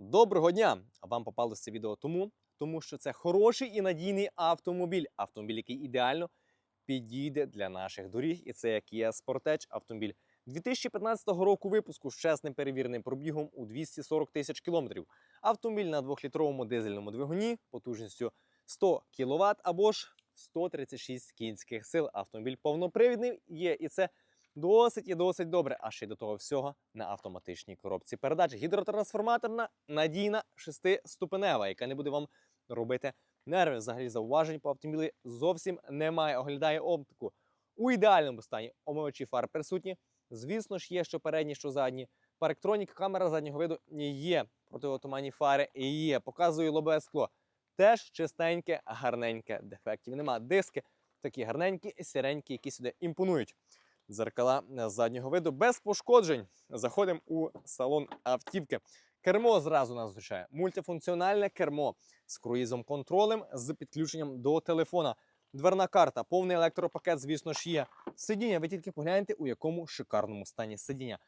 Доброго дня! Вам попалося це відео тому, тому що це хороший і надійний автомобіль. Автомобіль, який ідеально підійде для наших доріг. І це як Kia Sportage автомобіль 2015 року випуску з чесним перевіреним пробігом у 240 тисяч кілометрів. Автомобіль на 2-літровому дизельному двигуні потужністю 100 кВт або ж 136 кінських сил. Автомобіль повнопривідний є, і це досить і досить добре. А ще й до того всього на автоматичній коробці передач. Гідротрансформаторна, надійна, шестиступенева, яка не буде вам робити нерви. Взагалі зауважень по автомобілі зовсім немає. Оглядає оптику у ідеальному стані. Омивачі фар присутні. Звісно ж, є що передні, що задні. Парктронік, камера заднього виду є. Протиотуманні фари є. Показує лобове скло. Теж чистеньке, гарненьке. Дефектів нема. Диски такі гарненькі, сіренькі, які сюди імпонують. Дзеркала заднього виду без пошкоджень. Заходимо у салон автівки. Кермо зразу нас зустрічає. Мультифункціональне кермо з круїзом контролем з підключенням до телефона. Дверна карта, повний електропакет, звісно ж, є. Сидіння, ви тільки погляньте, у якому шикарному стані сидіння.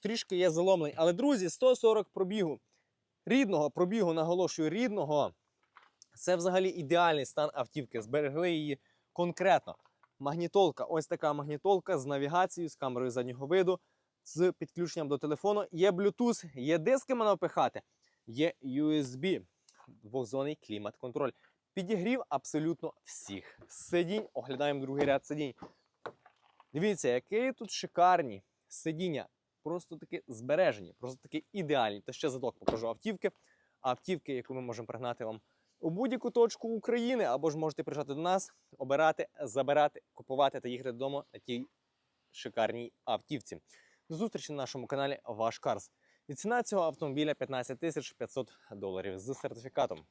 Трішки є заломлень, але друзі, 140 пробігу. Рідного пробігу, наголошую, рідного. Це взагалі ідеальний стан автівки. Зберегли її конкретно. Магнітолка, ось така магнітолка з навігацією, з камерою заднього виду, з підключенням до телефону. Є Bluetooth, є диски можна впихати, є USB, двохзонний клімат-контроль. Підігрів абсолютно всіх сидінь. Оглядаємо другий ряд сидінь. Дивіться, які тут шикарні сидіння. Просто таки збережені, просто таки ідеальні. Та ще задок покажу автівки. Автівки, яку ми можемо пригнати вам у будь-яку точку України, або ж можете приїжджати до нас, обирати, забирати, купувати та їхати додому на тій шикарній автівці. До зустрічі на нашому каналі Ваш Карс. І ціна цього автомобіля 15 тисяч 500 доларів з сертифікатом.